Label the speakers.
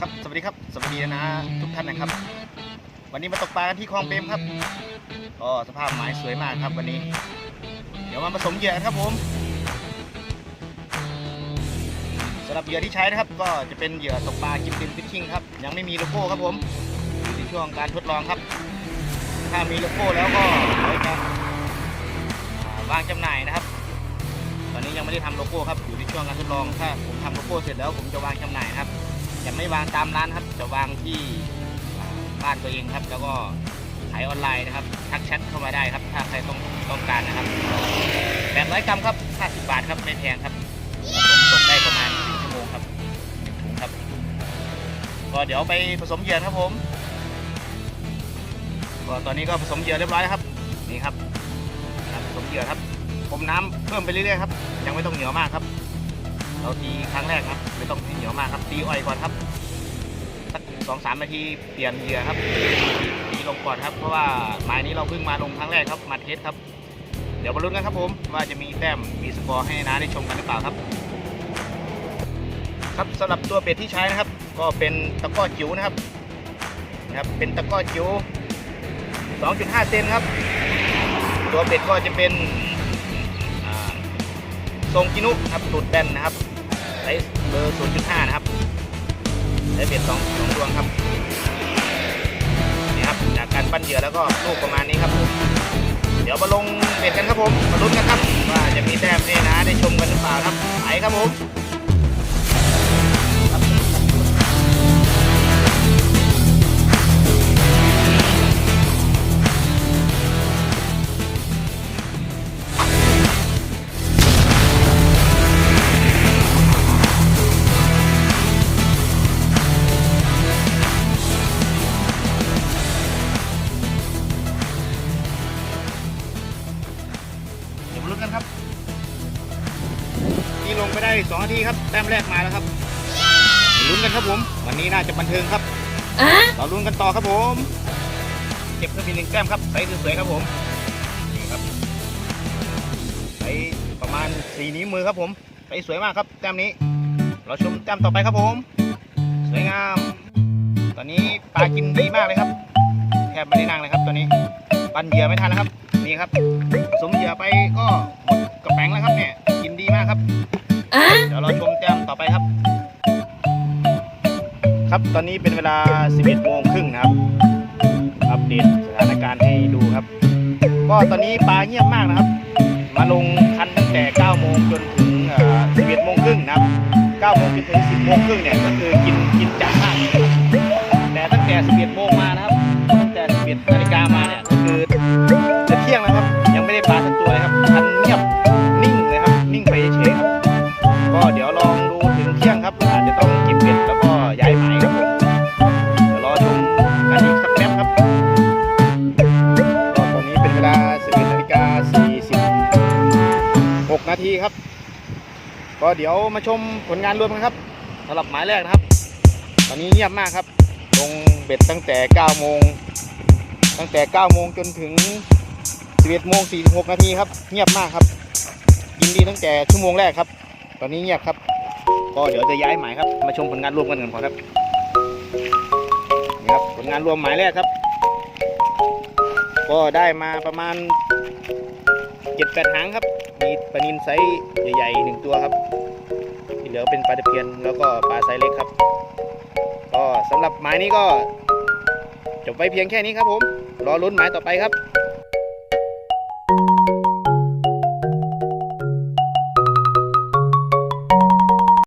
Speaker 1: ครับสวัสดีครับสวัสดีนะทุกท่านนะครับ วันนี้มาตกปลากันที่คลองเปรมครับก็สภาพหมายสวยมากครับวันนี้ เดี๋ยวมาผสมเหยื่อครับผมสำหรับเหยื่อที่ใช้นะครับ ก็จะเป็นเหยื่อตกปลากิมตินฟิชชิ่งครับยังไม่มีโลโก้ครับผมอยู่ในช่วงการทดลองครับ ถ้ามีโลโก้แล้วก็เดี๋ยวจะวางจำหน่ายนะครับ ตอนนี้ยังไม่ได้ทำโลโก้ครับอยู่ในช่วงการทดลองถ้าผมทำโลโก้เสร็จแล้วผมจะวางจำหน่ายครับ จะไม่วางตามร้านครับ จะวางที่บ้านตัวเองครับ แล้วก็ขายออนไลน์นะครับ ทักแชทเข้ามาได้ครับ ถ้าใครต้องต้องการนะครับ800กรัมครับ50บาทครับไม่แพงครับผสมส่งได้ประมาณ1ชั่วโมงครับถุงครับ ก็เดี๋ยวไปผสมเหยื่อครับผมก็ตอนนี้ก็ผสมเหยื่อเรียบร้อยแล้วครับ นี่ครับผสมเหยื่อครับพรมน้ำเพิ่มไปเรื่อยๆครับ ยังไม่ต้องเหนียวมากครับ เราตีครั้งแรกครับไม่ต้องให้เหนียวมากครับตีอ่อยก่อนครับสักสองสามนาทีเปลี่ยนเหยื่อครับตีลงก่อนครับ เพราะว่าไม้นี้เราเพิ่งมาลงครั้งแรกครับมาเทสครับ เดี๋ยวมาลุ้นกันครับผมว่าจะมีแต้มมีสกอร์ให้น้าได้ชมกันหรือเปล่าครับ ครับสำหรับตัวเป็ดที่ใช้นะครับ ก็เป็นตะก้อจิ๋วนะครับนะครับเป็นตะก้อจิ๋ว2.5 เซนครับ ตัวเป็ดก็จะเป็น ทรงกินุครับตูดแบนนะครับไซส์เบอร์ 0.5 นะครับใช้เบ็ดสองสองดวงครับนี่ครับจากการปั้นเหยื่อแล้วก็ลูกประมาณนี้ครับ เดี๋ยวมาลงเบ็ดกันครับผมมาลุ้นกันครับว่าจะมีแต้มนี่นะได้ชมกันหรือเปล่าครับไปครับผม ไปได้สองนาทีครับแต้มแรกมาแล้วครับมาลุ้นกันครับผม วันนี้น่าจะบันเทิงครับเราลุ้นกันต่อครับผมเก็บเพิ่มอีกหนึ่งแต้มครับไซส์สวยๆครับผมนี่ครับไซส์ประมาณสี่นิ้วมือครับผมไซส์สวยมากครับแต้มนี้ เราชมแต้มต่อไปครับผม สวยงาม ตอนนี้ปลากินดีมากเลยครับแทบไม่ได้นั่งเลยครับตัวนี้ ปั้นเหยื่อไม่ทันแล้วครับนี่ครับผสมเหยื่อไป ตอนนี้เป็นเวลา 11โมงครึ่งนะครับ อัปเดตสถานการณ์ให้ดูครับ ก็ตอนนี้ปลาเงียบมากนะครับ มาลงคันตั้งแต่9โมงจนถึงเอ่อ11โมงครึ่งนะครับ9โมงจนถึง10โมงครึ่งเนี่ย ทีครับ ก็เดี๋ยวมาชมผลงานรวมกันครับสำหรับหมายแรกนะครับ ตอนนี้เงียบมากครับ ลงเบ็ดตั้งแต่9โมงตั้งแต่9โมงจนถึง11โมง46นาทีครับ เงียบมากครับยินดีตั้งแต่ชั่วโมงแรกครับ ตอนนี้เงียบครับ ก็เดี๋ยวจะย้ายหมายครับ มาชมผลงานรวมกันก่อนครับนี่ครับผลงานรวมหมายแรกครับ ก็ได้มาประมาณเจ็ดแปดหางครับ ปลานินไซส์ใหญ่ๆหนึ่งตัวครับที่เหลือเป็นปลาตะเพียนแล้วก็ปลาไซส์เล็กครับ ก็สำหรับไม้นี้ก็จบไปเพียงแค่นี้ครับผม รอลุ้นหมายต่อไปครับ